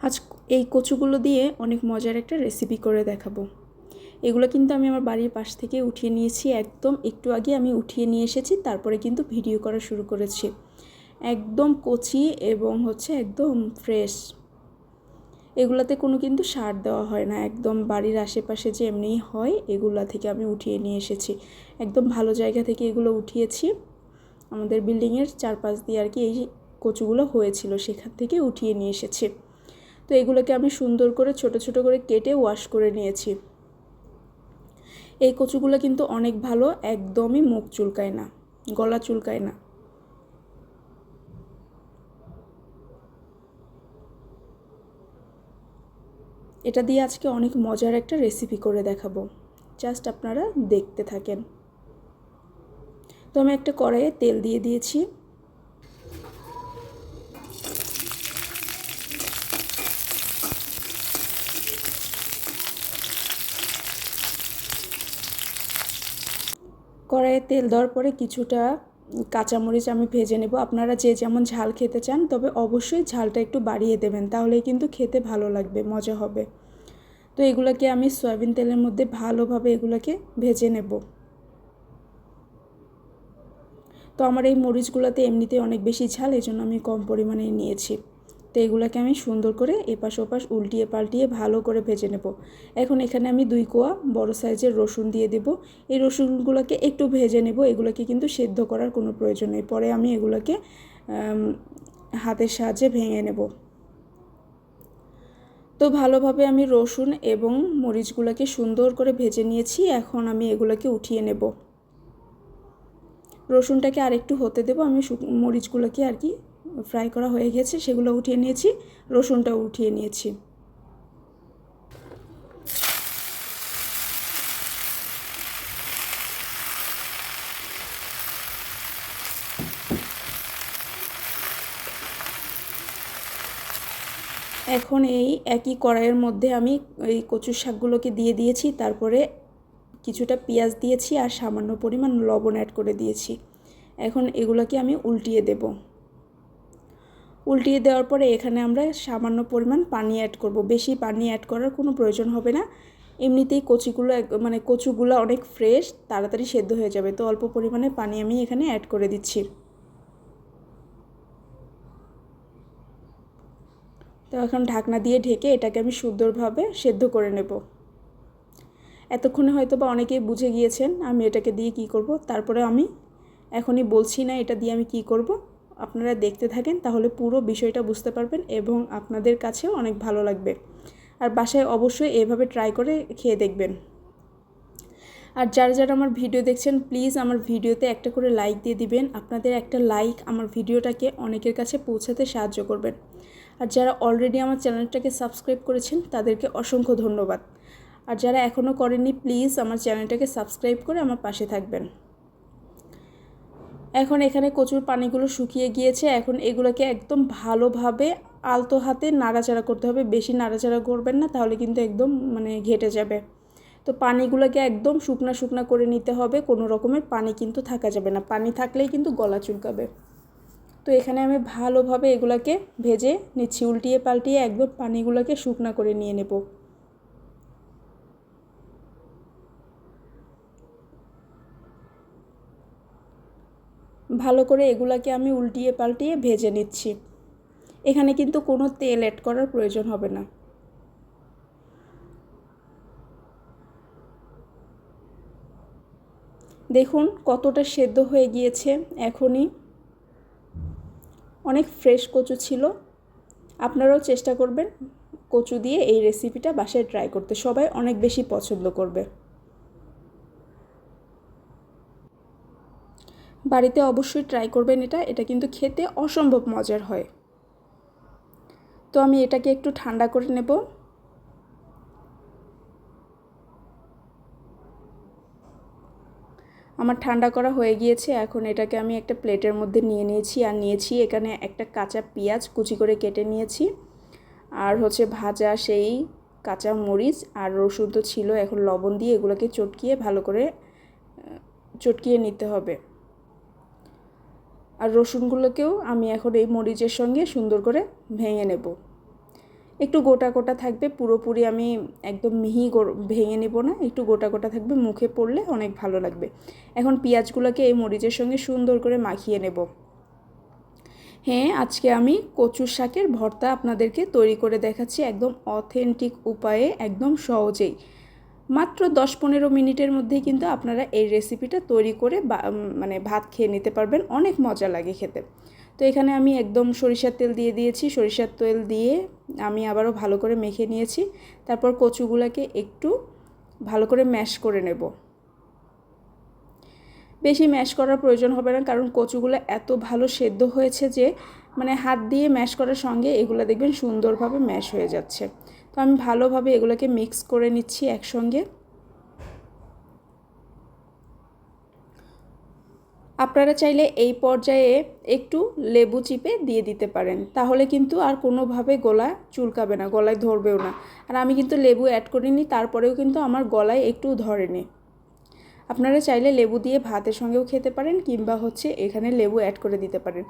আজ এই কচুগুলো দিয়ে অনেক মজার একটা রেসিপি করে দেখাবো। এগুলো কিন্তু আমি আমার বাড়ির পাশ থেকে উঠিয়ে নিয়েছি, একদম একটু আগে আমি উঠিয়ে নিয়ে এসেছি, তারপরে কিন্তু ভিডিও করা শুরু করেছি। একদম কচি এবং হচ্ছে একদম ফ্রেশ এগুলাতে কোনো কিন্তু সার দেওয়া হয় না, একদম বাড়ির আশেপাশে যে এমনিই হয়, এগুলা থেকে আমি উঠিয়ে নিয়ে এসেছি। একদম ভালো জায়গা থেকে এগুলো উঠিয়েছি। আমাদের বিল্ডিংয়ের চারপাশ দিয়ে আর কি এই কচুগুলো হয়েছিল, সেখান থেকে উঠিয়ে নিয়ে এসেছি। তো এগুলোকে আমি সুন্দর করে ছোট ছোট করে কেটে ওয়াশ করে নিয়েছি। এই কচুগুলো কিন্তু অনেক ভালো, একদমই মুখ চুলকায় না, গলা চুলকায় না। এটা দিয়ে আজকে অনেক মজার একটা রেসিপি করে দেখাবো। জাস্ট আপনারা দেখতে থাকেন। তো আমি একটা কড়াইয়ে তেল দিয়ে দিয়েছি। কড়াইয়ে তেল দেওয়ার পরে কিছুটা কাঁচামরিচ আমি ভেজে নেব। আপনারা যে যেমন ঝাল খেতে চান, তবে অবশ্যই ঝালটা একটু বাড়িয়ে দেবেন তাহলে কিন্তু খেতে ভালো লাগবে, মজা হবে। তো এগুলোকে আমি সয়াবিন তেলের মধ্যে ভালোভাবে এগুলোকে ভেজে নেব। তো আমার এই মরিচগুলোতে এমনিতে অনেক বেশি ঝাল এই জন্য আমি কম পরিমাণে নিয়েছি। তো এগুলোকে আমি সুন্দর করে এপাশ ওপাশ উল্টিয়ে পাল্টিয়ে ভালো করে ভেজে নেব। এখন এখানে আমি দুই কোয়া বড় সাইজের রসুন দিয়ে দেব। এই রসুনগুলোকে একটু ভেজে নেব, এগুলোকে কিন্তু সেদ্ধ করার কোনো প্রয়োজন নেই। পরে আমি এগুলোকে হাতের সাহায্যে ভেঙে নেব। তো ভালোভাবে আমি রসুন এবং মরিচগুলোকে সুন্দর করে ভেজে নিয়েছি। এখন আমি এগুলোকে উঠিয়ে নেব। রসুনটাকে আরেকটু হতে দেব। আমি মরিচগুলোকে আর কি ফ্রাই করা হয়ে গেছে, সেগুলো উঠিয়ে নিয়েছি, রসুনটাও উঠিয়ে নিয়েছি। এখন এই একই কড়াইয়ের মধ্যে আমি এই কচুর শাকগুলোকে দিয়ে দিয়েছি, তারপরে কিছুটা পেঁয়াজ দিয়েছি আর সামান্য পরিমাণ লবণ অ্যাড করে দিয়েছি। এখন এগুলোকে আমি উল্টিয়ে দেব। উল্টিয়ে দেওয়ার পরে এখানে আমরা সামান্য পরিমাণ পানি অ্যাড করব। বেশি পানি অ্যাড করার কোনো প্রয়োজন হবে না। এমনিতেই কচিগুলো মানে কচুগুলো অনেক ফ্রেশ তাড়াতাড়ি সেদ্ধ হয়ে যাবে। তো অল্প পরিমাণে পানি আমি এখানে অ্যাড করে দিচ্ছি। তো এখন ঢাকনা দিয়ে ঢেকে এটাকে আমি সুন্দরভাবে সেদ্ধ করে নেব। এতক্ষণে হয়তো বা অনেকেই বুঝে গিয়েছেন আমি এটাকে দিয়ে কি করব। তারপরে আমি এখনই বলছি না এটা দিয়ে আমি কি করব। আপনারা দেখতে থাকেন, তাহলে পুরো বিষয়টা বুঝতে পারবেন এবং আপনাদের কাছেও অনেক ভালো লাগবে। আর বাসায় অবশ্যই এভাবে ট্রাই করে খেয়ে দেখবেন। আর যারা যারা আমার ভিডিও দেখছেন প্লিজ আমার ভিডিওতে একটা করে লাইক দিয়ে দিবেন। আপনাদের একটা লাইক আমার ভিডিওটাকে অনেকের কাছে পৌঁছাতে সাহায্য করবেন আর যারা অলরেডি আমার চ্যানেলটাকে সাবস্ক্রাইব করেছেন, তাদেরকে অসংখ্য ধন্যবাদ। আর যারা এখনও করেননি প্লিজ আমার চ্যানেলটাকে সাবস্ক্রাইব করে আমার পাশে থাকবেন। এখন এখানে কচুর পানিগুলো শুকিয়ে গিয়েছে। এখন এগুলোকে একদম ভালোভাবে আলতো হাতে নাড়াচাড়া করতে হবে। বেশি নাড়াচাড়া করবেন না, তাহলে কিন্তু একদম মানে ঘেটে যাবে। তো পানিগুলোকে একদম শুকনা শুকনা করে নিতে হবে। কোনো রকমের পানি কিন্তু থাকা যাবে না। পানি থাকলেই কিন্তু গলা চুলকাবে। তো এখানে আমি ভালোভাবে এগুলোকে ভেজে নিচ্ছি। উল্টিয়ে পাল্টিয়ে একদম পানিগুলোকে শুকনা করে নিয়ে নেব। ভালো করে এগুলাকে আমি উল্টিয়ে পাল্টিয়ে ভেজে নিচ্ছি। এখানে কিন্তু কোনো তেল অ্যাড করার প্রয়োজন হবে না। দেখুন কতটা সেদ্ধ হয়ে গিয়েছে এখনই। অনেক ফ্রেশ কচু ছিল। আপনারাও চেষ্টা করবেন কচু দিয়ে এই রেসিপিটা বাসায় ট্রাই করতে। সবাই অনেক বেশি পছন্দ করবে। বাড়িতে অবশ্যই ট্রাই করবেন এটা। এটা কিন্তু খেতে অসম্ভব মজার হয়। তো আমি এটাকে একটু ঠান্ডা করে নেব। আমার ঠান্ডা করা হয়ে গিয়েছে, এখন এটাকে আমি একটা প্লেটের মধ্যে নিয়ে নিয়েছি আর নিয়েছি এখানে একটা কাঁচা পেঁয়াজ কুচি করে কেটে নিয়েছি। আর হচ্ছে ভাজা সেই কাঁচা মরিচ আর রসুন তো ছিল, এখন লবণ দিয়ে এগুলোকে চটকিয়ে ভালো করে চটকিয়ে নিতে হবে। আর রসুনগুলোকেও আমি এখন এই মরিচের সঙ্গে সুন্দর করে ভেঙে নেব। একটু গোটা গোটা থাকবে, পুরোপুরি আমি একদম মিহি ভেঙে নেব না, একটু গোটা গোটা থাকবে, মুখে পড়লে অনেক ভালো লাগবে। এখন পেঁয়াজগুলোকে এই মরিচের সঙ্গে সুন্দর করে মাখিয়ে নেব। হ্যাঁ আজকে আমি কচুর শাকের ভর্তা আপনাদেরকে তৈরি করে দেখাচ্ছি একদম অথেন্টিক উপায়ে, একদম সহজেই। মাত্র দশ পনেরো মিনিটের মধ্যেই কিন্তু আপনারা এই রেসিপিটা তৈরি করে মানে ভাত খেয়ে নিতে পারবেন। অনেক মজা লাগে খেতে। তো এখানে আমি একদম সরিষার তেল দিয়ে দিয়েছি। সরিষার তেল দিয়ে আমি আবারও ভালো করে মেখে নিয়েছি। তারপর কচুগুলাকে একটু ভালো করে ম্যাশ করে নেব। বেশি ম্যাশ করার প্রয়োজন হবে না, কারণ কচুগুলো এত ভালো সেদ্ধ হয়েছে যে মানে হাত দিয়ে ম্যাশ করার সঙ্গে এগুলো দেখবেন সুন্দরভাবে ম্যাশ হয়ে যাচ্ছে। তো আমি ভালোভাবে এগুলোকে মিক্স করে নিচ্ছি একসঙ্গে। আপনারা চাইলে এই পর্যায়ে একটু লেবু চিপে দিয়ে দিতে পারেন, তাহলে কিন্তু আর কোনোভাবে গলা চুলকাবে না, গলায় ধরবেও না। আর আমি কিন্তু লেবু অ্যাড করিনি, তারপরেও কিন্তু আমার গলায় একটু ধরেনি। আপনারা চাইলে লেবু দিয়ে ভাতের সঙ্গেও খেতে পারেন, কিংবা হচ্ছে এখানে লেবু অ্যাড করে দিতে পারেন।